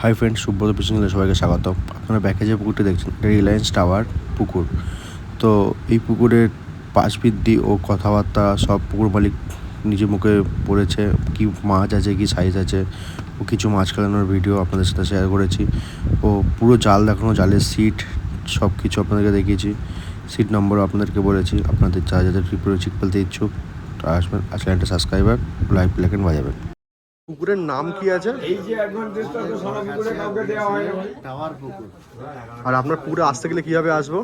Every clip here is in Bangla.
হাই ফ্রেন্ড সুব্রত পিছনে সবাইকে স্বাগত আপনারা ব্যাকে যে পুকুরটি দেখছেন রিলায়েন্স টাওয়ার পুকুর। তো এই পুকুরের পাশ বৃদ্ধি ও কথাবার্তা সব পুকুর মালিক নিজের মুখে পড়েছে, কি মাছ আছে, কি সাইজ আছে, ও কিছু মাছ খেলানোর ভিডিও আপনাদের সাথে শেয়ার করেছি। ও পুরো জাল দেখানো, জালের সিট সব কিছু আপনাদেরকে দেখিয়েছি। সিট নম্বরও আপনাদেরকে বলেছি, আপনাদের যা যাদের ত্রিপুরা চিক ফেলতে ইচ্ছুক, আসবেন চ্যানেলটা সাবস্ক্রাইবার লাইভ প্লেকেন বাজাবেন। পুকুরের নাম কি আছে? এই যে অ্যাডভান্টেজটা তো সারা পুকুরে কাউকে দেওয়া হয় টাওয়ার পুকুর। আর আপনার পুকুরে আসতে গেলে কীভাবে আসব?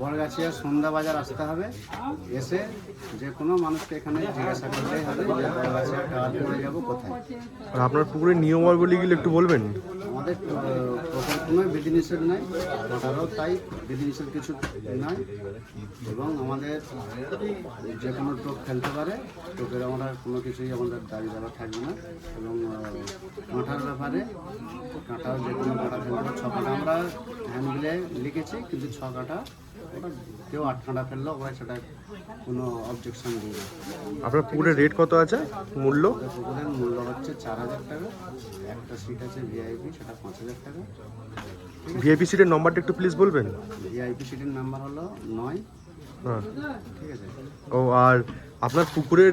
বড়গাছিয়া সন্ধ্যা বাজার আসতে হবে। এসে যে কোনো মানুষকে এখানে জিজ্ঞাসা করলেই হবে যে বড়গাছিয়া টাওয়ার পুকুরে যাব কোথায়। আর আপনার পুকুরের নিয়মাবলীগুলো একটু বলবেন? আমাদের কোনো বিধিনিষেধ নাই, তারও তাই বিধিনিষেধ কিছু নাই। এবং আমাদের যে কোনো টোপ খেলতে পারে, টোপের আমরা কোনো কিছুই আমাদের দাবি দাবা থাকবে না। এবং কাঁটার ব্যাপারে কাঁটাও যে কোনো কাঁটা পারে ছ কাঁটা আমরা হ্যান্ডবিলে লিখেছি, কিন্তু ছ কাঁটা ওটা কেউ আট কাঁটা ফেললেও ওরা সেটা কোনো অবজেকশন দিই না আপনার পুকুরের রেট কত আছে? মূল্য? পুকুরের মূল্য হচ্ছে চার হাজার টাকা। একটা সিট আছে ভিআইপি সেটা পাঁচ হাজার টাকা। ভিআইপি সিটের নম্বরটা একটু প্লিজ বলবেন। ভিআইপি সিটের নাম্বার হলো নয়। হ্যাঁ। ঠিক আছে? ও আর আপনার পুকুরের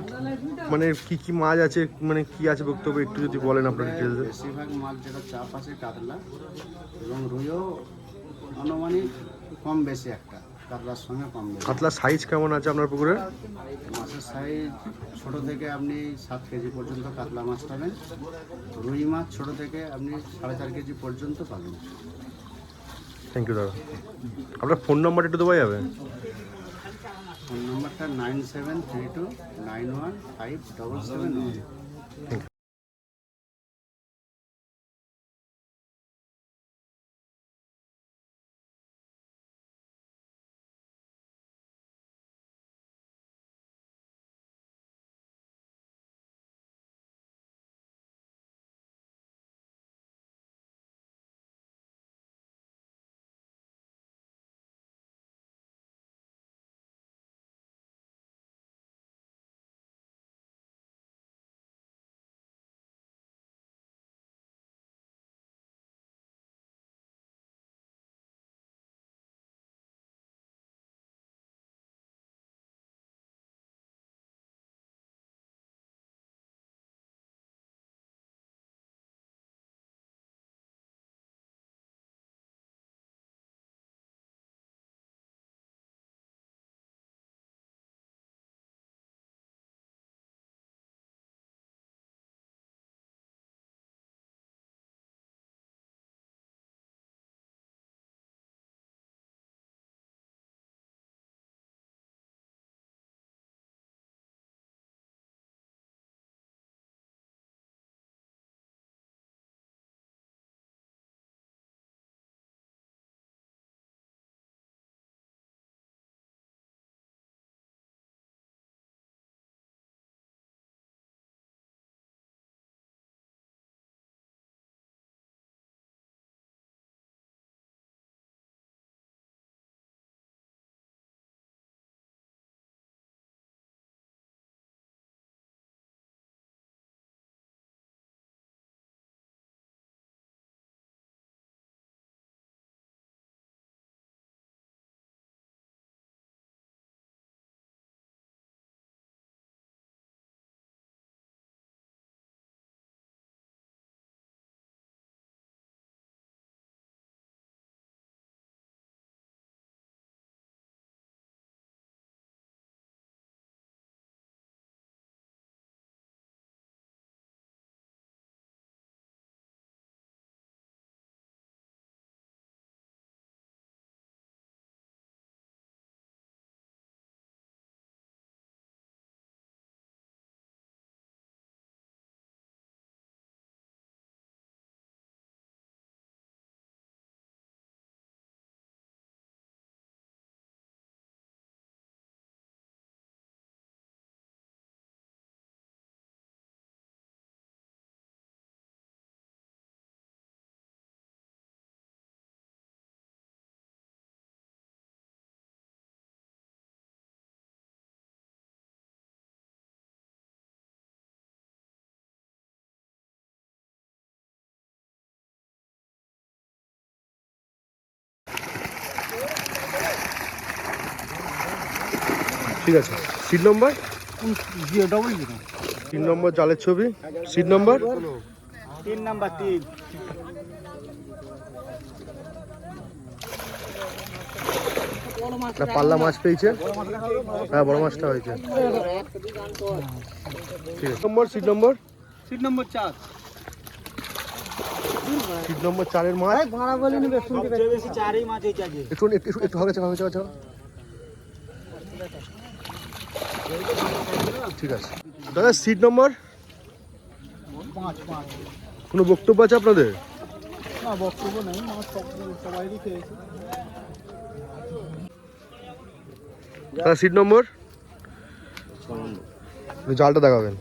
মানে কি কি মাছ আছে? মানে কি আছে বক্তব্য? একটু যদি বলেন আপনার ডিটেলসে বেশিরভাগ মাছ যেটা চাপ আছে কাতলা এবং রুইও আনুমানিক কম বেশি একটা। কাতলার সঙ্গে কম কাতলার সাইজ কেমন আছে আপনার পুকুরের মাছের সাইজ ছোট থেকে আপনি সাত কেজি পর্যন্ত কাতলা মাছ পাবেন। রুই মাছ ছোট থেকে আপনি সাড়ে চার কেজি পর্যন্ত পাবেন। থ্যাংক ইউ দাদা। আপনার ফোন নাম্বার একটু দেওয়া যাবে? ফোন নম্বরটা nine seven three two nine one five double seven one ঠিক আছে। সিট নম্বর তিন নম্বর জালের ছবি। সিট নম্বর তিন নম্বর তিন। পাল্লা মাছ পেয়েছে? হ্যাঁ বড় মাছটা হয়েছে। ঠিক আছে। নম্বর সিট নম্বর? সিট নম্বর চার। সিট নম্বর চারের মাছ? ভাড়া বলে নিবে শুনতে বেশি চারই মাছ হয়েছে আগে একটু একটু একটু হবে হবে হবে ঠিক আছে। দাদা সিট নম্বর কোনো বক্তব্য আছে আপনাদের? না বক্তব্য নেই সবাইই খেয়েছে। দাদা সিট নম্বর জালটা দেখাবেন।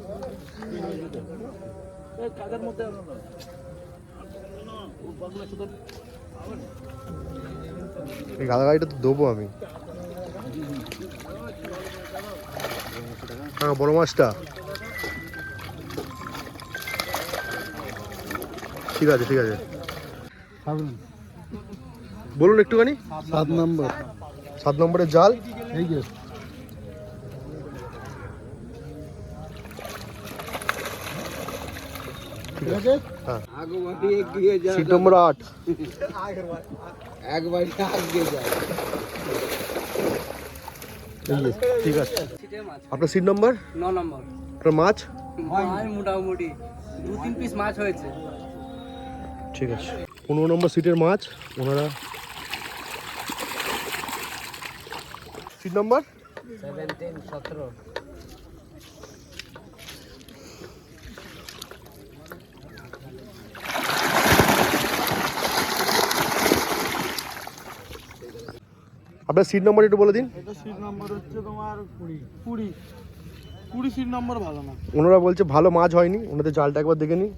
এই গাদা গাড়িটা তো দেবো আমি। হ্যাঁ বড় মাছটা। ঠিক আছে ঠিক আছে। বলুন একটুখানি। সাত নম্বর। সাত নম্বরের জাল। এই যে। ঠিক আছে? হ্যাঁ। সিট নম্বর আট। একবারই আগে যায় ঠিক আছে। আপনার সিট নম্বর ন নম্বর। আপনার মাছ? মোটামুটি দু তিন পিস মাছ হয়েছে। ঠিক আছে। পনেরো নম্বর সিটের মাছ ওনারা সিট নম্বর সেভেন্টিন সতেরো। আপনার সিট নম্বর একটু বলে দিন। এটা সিট নম্বর হচ্ছে তোমার কুড়ি। কুড়ি। কুড়ি সিট নম্বর ভালো না। ওনারা বলছে ভালো মাছ হয়নি ওনাদের জালটা একবার দেখে নিই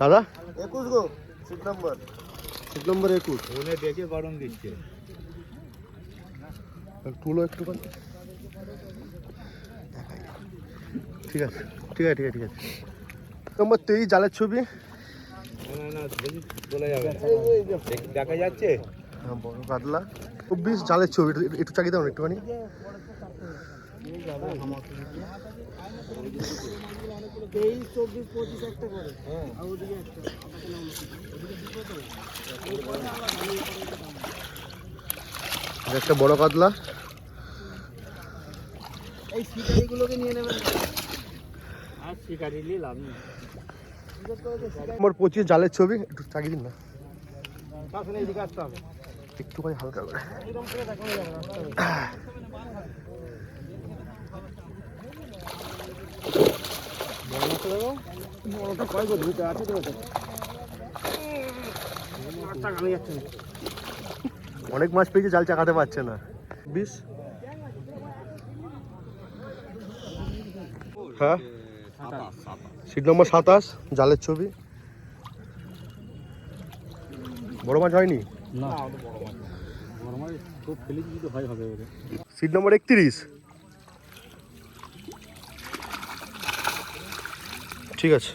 দাদা? একুশ গো সিট নম্বর সিট নম্বর একুশ। ফোনে দেখে বারণ দিচ্ছে। তুলো একটু ঠিক আছে ঠিক আছে ঠিক আছে ঠিক আছে। নম্বর তেইশ জালের ছবি। দেখা যাচ্ছে? হ্যাঁ বড় কাতলা চব্বিশ জালের ছবি। একটু- চাকিয়ে দাও একটুখানি। তেইশ চব্বিশ পঁচিশ একটা করে আর একটা বড় কাতলা। এই শিকারিগুলোকে নিয়ে নেবেন। আর শিকারি নিয়ে লাভ নেই। নম্বর পঁচিশ জালের ছবি একটু চাকিয়ে দিন না। একটুখানি হালকা করে এরকম করে দেখানো যাবে না, আসতে হবে। বড় মাছটা দেখো। বড়টা কয় আছে তো। অনেক মাছ পেয়েছে জাল চাকাতে পারছে না। বিশ হ্যাঁ? সিট নম্বর সাতাশ জালের ছবি। বড় মাছ হয়নি? হয় সিট নম্বর একত্রিশ। ঠিক আছে